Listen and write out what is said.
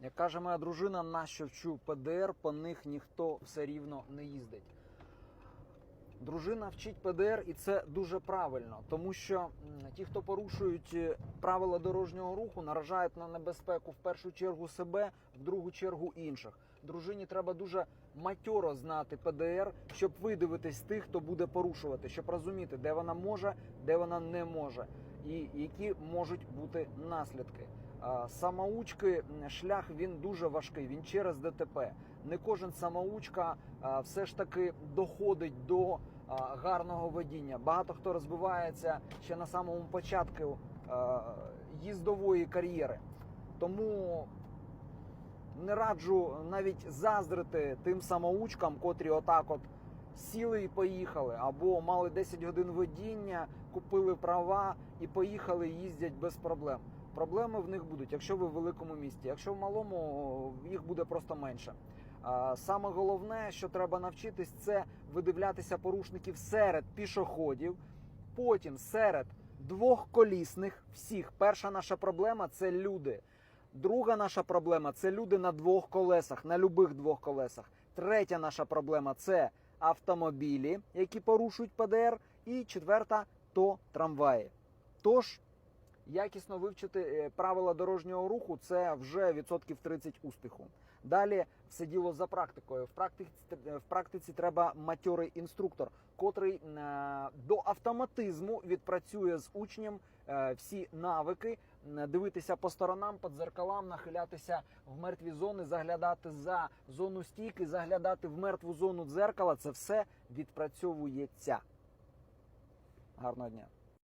Як каже моя дружина, нащо вчу ПДР, по них ніхто все рівно не їздить. Дружина вчить ПДР, і це дуже правильно, тому що ті, хто порушують е, правила дорожнього руху, наражають на небезпеку в першу чергу себе, в другу чергу інших. Дружині треба дуже матьоро знати ПДР, щоб видивитись тих, хто буде порушувати, щоб розуміти, де вона може, де вона не може, і які можуть бути наслідки. Самоучки шлях він дуже важкий. Він через ДТП. Не кожен самоучка все ж таки доходить до гарного водіння. Багато хто розбивається ще на самому початку їздової кар'єри. Тому не раджу навіть заздрити тим самоучкам, котрі отак от сіли і поїхали, або мали 10 годин водіння, купили права і поїхали, їздять без проблем. Проблеми в них будуть, якщо ви в великому місті. Якщо в малому їх буде просто менше. Саме головне, що треба навчитись, це видивлятися порушників серед пішоходів, потім серед двохколісних всіх. Перша наша проблема це люди. Друга наша проблема це люди на двох колесах, на любих двох колесах. Третя наша проблема це автомобілі, які порушують ПДР. І четверта то трамваї. Тож якісно вивчити е, правила дорожнього руху це вже відсотків 30 успіху. Далі все діло за практикою. В практиці, в практиці треба матьорий інструктор, котрий е, до автоматизму відпрацює з учнем е, всі навики, дивитися по сторонам, по дзеркалам, нахилятися в мертві зони, заглядати за зону стійки, заглядати в мертву зону дзеркала. Це все відпрацьовується. Гарного дня.